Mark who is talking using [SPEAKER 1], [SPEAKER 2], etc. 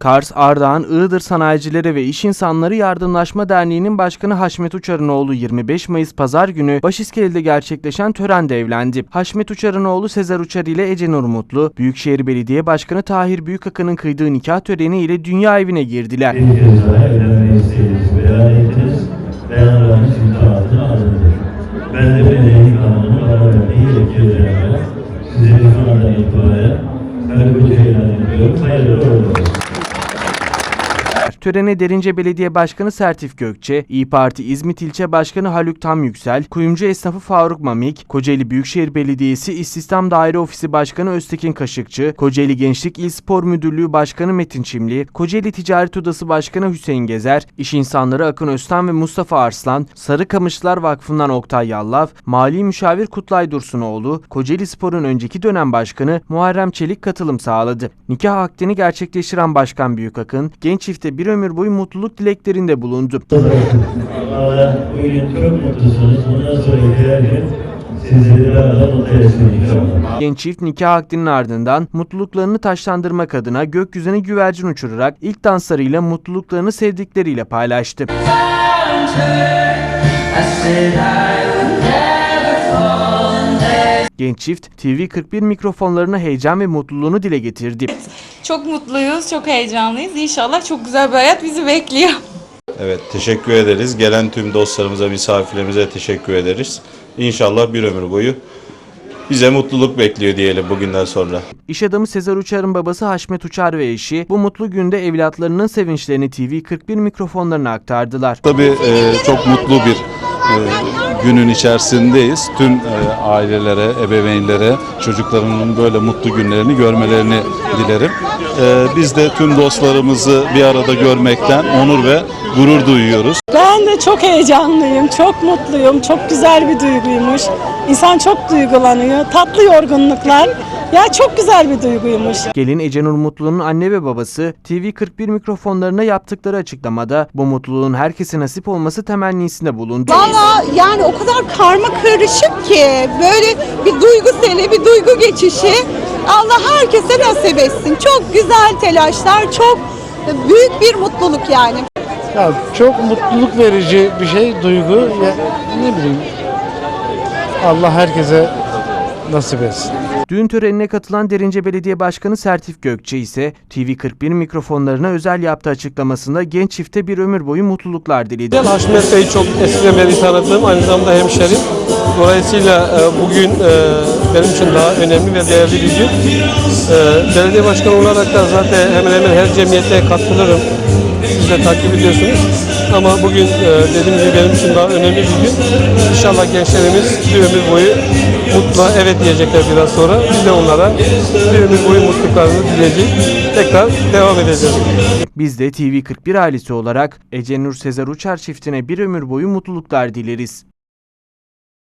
[SPEAKER 1] Kars, Ardahan, Iğdır Sanayicileri ve İş İnsanları Yardımlaşma Derneği'nin başkanı Haşmet Uçar'ın oğlu 25 Mayıs Pazar günü Başiskele'de gerçekleşen törende evlendi. Haşmet Uçar'ın oğlu Sezer Uçar ile Ece Nur Mutlu, Büyükşehir Belediye Başkanı Tahir Büyükakın'ın kıydığı nikah töreni ile dünya evine girdiler.
[SPEAKER 2] Bir. Ben de benim imtihanımı bana vermeyi bekliyorum. Size şu andan itibaren. Hayırlı uğurlu olsun.
[SPEAKER 1] Törene Derince Belediye Başkanı Sertif Gökçe, İyi Parti İzmit İlçe Başkanı Haluk Tam Yüksel, Kuyumcu Esnafı Faruk Mamik, Kocaeli Büyükşehir Belediyesi İstihdam Daire Ofisi Başkanı Öztekin Kaşıkçı, Kocaeli Gençlik İl Spor Müdürlüğü Başkanı Metin Çimli, Kocaeli Ticaret Odası Başkanı Hüseyin Gezer, İş İnsanları Akın Öztan ve Mustafa Arslan, Sarıkamışlar Vakfı'ndan Oktay Yallav, Mali Müşavir Kutlay Dursunoğlu, Kocaeli Spor'un önceki dönem başkanı Muharrem Çelik katılım sağladı. Nikah akdini gerçekleştiren Başkan Büyükakın, genç çifte bir ömür boyu mutluluk dileklerinde bulundu. Genç çift nikah akdinin ardından mutluluklarını taşlandırmak adına gökyüzüne güvercin uçurarak ilk danslarıyla mutluluklarını sevdikleriyle paylaştı. Genç çift TV41 mikrofonlarına heyecan ve mutluluğunu dile getirdi.
[SPEAKER 3] Çok mutluyuz, çok heyecanlıyız. İnşallah çok güzel bir hayat bizi bekliyor.
[SPEAKER 4] Evet teşekkür ederiz. Gelen tüm dostlarımıza, misafirlerimize teşekkür ederiz. İnşallah bir ömür boyu bize mutluluk bekliyor diyelim bugünden sonra.
[SPEAKER 1] İş adamı Sezer Uçar'ın babası Haşmet Uçar ve eşi bu mutlu günde evlatlarının sevinçlerini TV41 mikrofonlarına aktardılar.
[SPEAKER 5] Tabii e, çok mutlu bir günün içerisindeyiz. Tüm e, ailelere, ebeveynlere çocuklarının böyle mutlu günlerini görmelerini dilerim. E, biz de tüm dostlarımızı bir arada görmekten onur ve gurur duyuyoruz.
[SPEAKER 6] Ben de çok heyecanlıyım, çok mutluyum. Çok güzel bir duyguymuş. İnsan çok duygulanıyor. Tatlı yorgunluklar. Ya çok güzel bir duyguymuş.
[SPEAKER 1] Gelin Ecenur Mutlu'nun anne ve babası TV41 mikrofonlarına yaptıkları açıklamada bu mutluluğun herkese nasip olması temennisinde bulundu.
[SPEAKER 7] Valla yani o kadar karma karışık ki böyle bir duygu seli, bir duygu geçişi. Allah herkese nasip etsin. Çok güzel telaşlar, çok büyük bir mutluluk yani.
[SPEAKER 8] Ya çok mutluluk verici bir şey, duygu. Ya, ne bileyim. Allah herkese nasip etsin.
[SPEAKER 1] Düğün törenine katılan Derince Belediye Başkanı Sertif Gökçe ise TV41 mikrofonlarına özel yaptığı açıklamasında genç çifte bir ömür boyu mutluluklar diledi.
[SPEAKER 9] Haşmet Bey'i çok eskiden beri tanıdığım, aynı zamanda hemşerim. Dolayısıyla e, bugün e, benim için daha önemli ve değerli bir gün. E, Belediye başkanı olarak da zaten hemen hemen her cemiyete katılırım. Siz de takip ediyorsunuz. Ama bugün e, dediğim gibi benim için daha önemli bir gün. İnşallah gençlerimiz bir ömür boyu mutlu evet diyecekler biraz sonra. Biz de onlara bir ömür boyu mutluluklarını dileyecek. Tekrar devam edeceğiz.
[SPEAKER 1] Biz de TV41 ailesi olarak Ecenur Sezer Uçar çiftine bir ömür boyu mutluluklar dileriz.